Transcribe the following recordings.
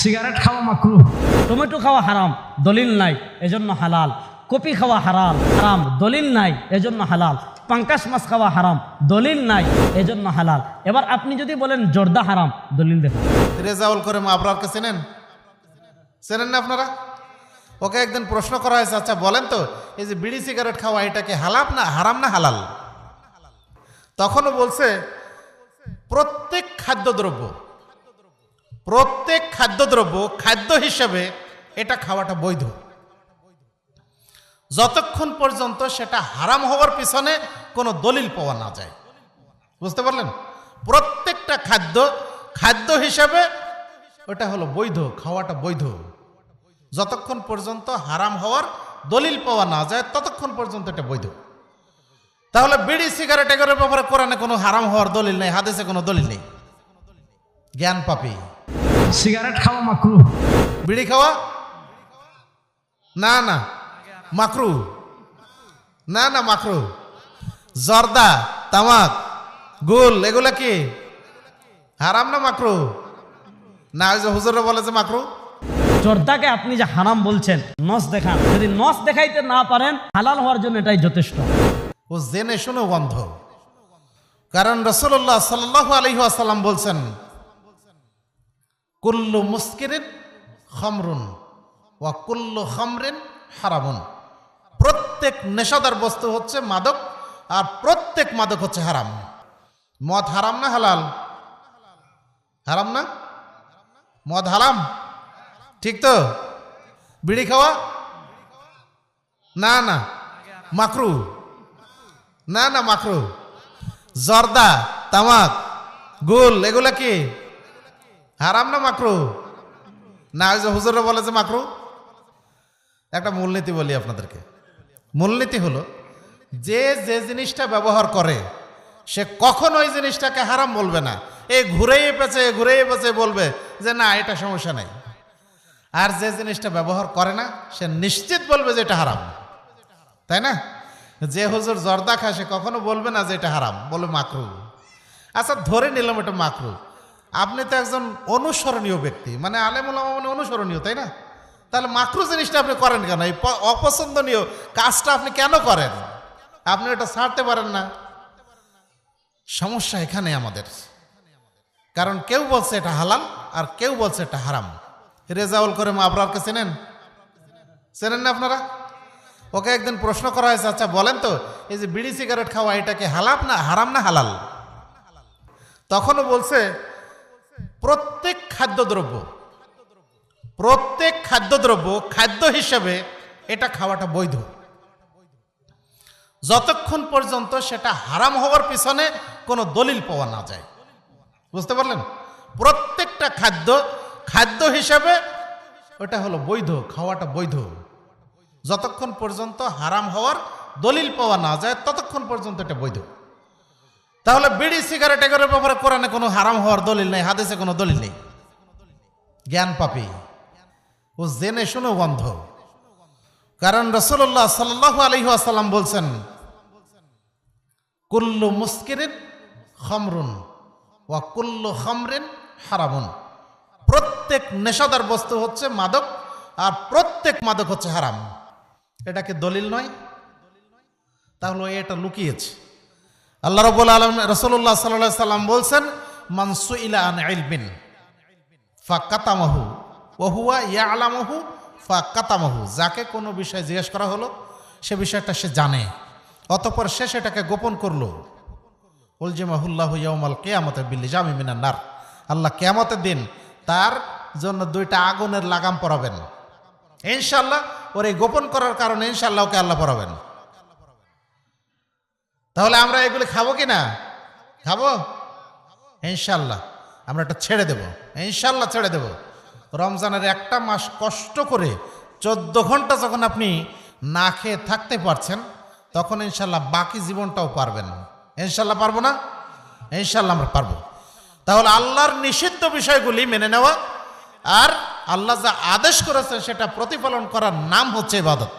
Cigarette খাওয়া মাকরু। Tomato খাওয়া হারাম দলিল নাই এজন্য হালাল। কপি খাওয়া হারাম হারাম দলিল নাই এজন্য হালাল। পাঙ্কাশ মাছ খাওয়া হারাম দলিল নাই এজন্য হালাল। এবার আপনি যদি বলেন জর্দা হারাম দলিল দেখুন রেজাউল করে আবরারকে চেনেন? চেনেন না আপনারা? ওকে একদিন প্রশ্ন করা হয়েছে আচ্ছা বলেন তো এই যে বিড়ি সিগারেট খাওয়া এটা কি হালাপ না হারাম না হালাল? তখনও বলছে প্রত্যেক খাদ্যদ্রব্য প্রত্যেক খাদ্যদ্রব্য খাদ্য হিসেবে এটা খাওয়াটা বৈধ। যতক্ষণ পর্যন্ত সেটা হারাম হওয়ার পিছনে কোনো দলিল পাওয়া না যায়। বুঝতে পারলেন? প্রত্যেকটা খাদ্য খাদ্য হিসাবে ওটা হলো বৈধ, খাওয়াটা বৈধ। যতক্ষণ পর্যন্ত হারাম হওয়ার দলিল পাওয়া না যায়, ততক্ষণ পর্যন্ত এটা বৈধ। তাহলে বিড়ি, সিগারেট এগুলোর ব্যাপারে কোরআনে কোনো হারাম হওয়ার দলিল নেই, হাদিসে কোনো দলিল নেই। জ্ঞান পাপি। সিগারেট খাওয়া মাকরু। বিড়ি খাওয়া? না না। মাকরু। না না মাকরু। জর্দা তামাক গুল এগুলা কি? হারাম না মাকরু? না ওই যে হুজুররা বলে যে মাকরু। জর্দাকে আপনি যে হারাম বলছেন নস দেখান। যদি নস দেখাইতে না পারেন হালাল হওয়ার জন্য এটাই যথেষ্ট। ও জেনে শুনে বন্ধ কারণ রসুল্লাহ সাল্লাহ আলহিহাসাল্লাম বলছেন কুল্লু মুস্কিরিন খমরুন ও কুল্লু খমরিন হারামুন। প্রত্যেক নেশাদার বস্তু হচ্ছে মাদক আর প্রত্যেক মাদক হচ্ছে হারাম। মদ হারাম না হালাল? হারাম না? মদ হারাম? ঠিক তো? বিড়ি খাওয়া? না না। মাকরু? না না, মাকরু। জর্দা, তামাক, গুল, এগুলা কি? হারাম না মাকরু? না, ওই যে হুজুররা বলে যে মাকরু। একটা মূলনীতি বলি আপনাদেরকে। মূলনীতি হলো, যে যে জিনিসটা ব্যবহার করে, সে কখন ওই জিনিসটাকে হারাম বলবে না। এই ঘুরেই পেঁচে ঘুরেই পেঁচে বলবে যে, না, এটা সমস্যা নেই। আর যে জিনিসটা ব্যবহার করে না, সে নিশ্চিত বলবে যে এটা হারাম। তাই না? যে হুজুর জর্দা খায়, সে কখনো বলবে না যে এটা হারাম। বলবে মাকরু। আচ্ছা ধরে নিলাম এটা মাকরু। আপনি তো একজন অনুসরণীয় ব্যক্তি। মানে আলেমুলামা মানে অনুসরণীয়, তাই না? তাহলে মাকরু জিনিসটা আপনি করেন কেন? এই অপছন্দনীয় কাজটা আপনি কেন করেন? আপনি এটা ছাড়তে পারেন না। সমস্যা এখানে আমাদের। কারণ কেউ বলছে এটা হালাল আর কেউ বলছে এটা হারাম। রেজাউল করে আবরারকে চেনেন? চেনেন না আপনারা? ওকে একদিন প্রশ্ন করা হয়েছে আচ্ছা বলেন তো, এই যে বিড়ি সিগারেট খাওয়া এটা কি হালাপ না হারাম না হালাল? তখনও বলছে প্রত্যেক খাদ্যদ্রব্য প্রত্যেক খাদ্যদ্রব্য, খাদ্য হিসেবে এটা খাওয়াটা বৈধ। যতক্ষণ পর্যন্ত সেটা হারাম হওয়ার পিছনে কোনো দলিল পাওয়া না যায়। বুঝতে পারলেন? প্রত্যেকটা খাদ্য খাদ্য হিসাবে ওটা হলো বৈধ, খাওয়াটা বৈধ। যতক্ষণ পর্যন্ত হারাম হওয়ার দলিল পাওয়া না যায়, ততক্ষণ পর্যন্ত এটা বৈধ। তাহলে বিড়ি সিগারেট এগুলোর ব্যাপারে কোরআনে কোনো হারাম হওয়ার দলিল নেই, হাদিসে কোনো দলিল নেই। জ্ঞান পাপি। ও জেনে শুনে বন্ধ কারণ রসুল্লাহ সাল্লাহ আলহিহাসাল্লাম বলছেন, কুল্লু মুস্কিরিন খমরুন ওয়া কুল্লু খমরিন হারামুন। প্রত্যেক নেশাদার বস্তু হচ্ছে মাদক আর প্রত্যেক মাদক হচ্ছে হারাম। এটাকে দলিল নয়? তাহলে এটা লুকিয়েছে। আল্লাহ রবুল আলম রসুল্লাহ সাল্লাহ সাল্লাম বলছেন মানসু ইলা আন ইলবিন ফা কাতামাহু ওহুয়া ইয়া আলামহু ফা কাতামাহু যাকে কোনো বিষয় জিজ্ঞেস করা হলো, সে বিষয়টা সে জানে। অতপর সে সেটাকে গোপন করল। উলজিমাহুল্লাহ ইয়ামাল কেয়ামতের বিল্লি জামি মিনার নার। আল্লাহ কেয়ামতের দিন তার জন্য দুইটা আগুনের লাগাম পরাবেন। ইনশাল্লাহ ওর এই গোপন করার কারণে ইনশাল্লাহ ওকে আল্লাহ পরাবেন। তাহলে আমরা এগুলি খাব কি না? খাব? ইনশাল্লাহ আমরা এটা ছেড়ে দেব। ইনশাল্লাহ ছেড়ে দেব। রমজানের একটা মাস কষ্ট করে চোদ্দ ঘণ্টা যখন আপনি না খেয়ে থাকতে পারছেন, তখন ইনশাল্লাহ বাকি জীবনটাও পারবেন। ইনশাল্লাহ পারব না? ইনশাল্লাহ আমরা পারব। তাহলে আল্লাহর নিষিদ্ধ বিষয়গুলি মেনে নেওয়া আর আল্লাহ যা আদেশ করেছেন সেটা প্রতিপালন করার নাম হচ্ছে ইবাদত।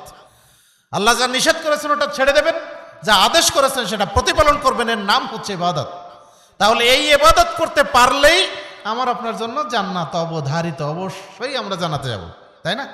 আল্লাহ যা নিষেধ করেছেন ওটা ছেড়ে দেবেন। যা আদেশ করেছেন সেটা প্রতিপালন করবেন, এর নাম হচ্ছে ইবাদত। তাহলে এই ইবাদত করতে পারলেই আমার আপনার জন্য জান্নাত অবধারিত, অবশ্যই আমরা জানাতে যাব, তাই না?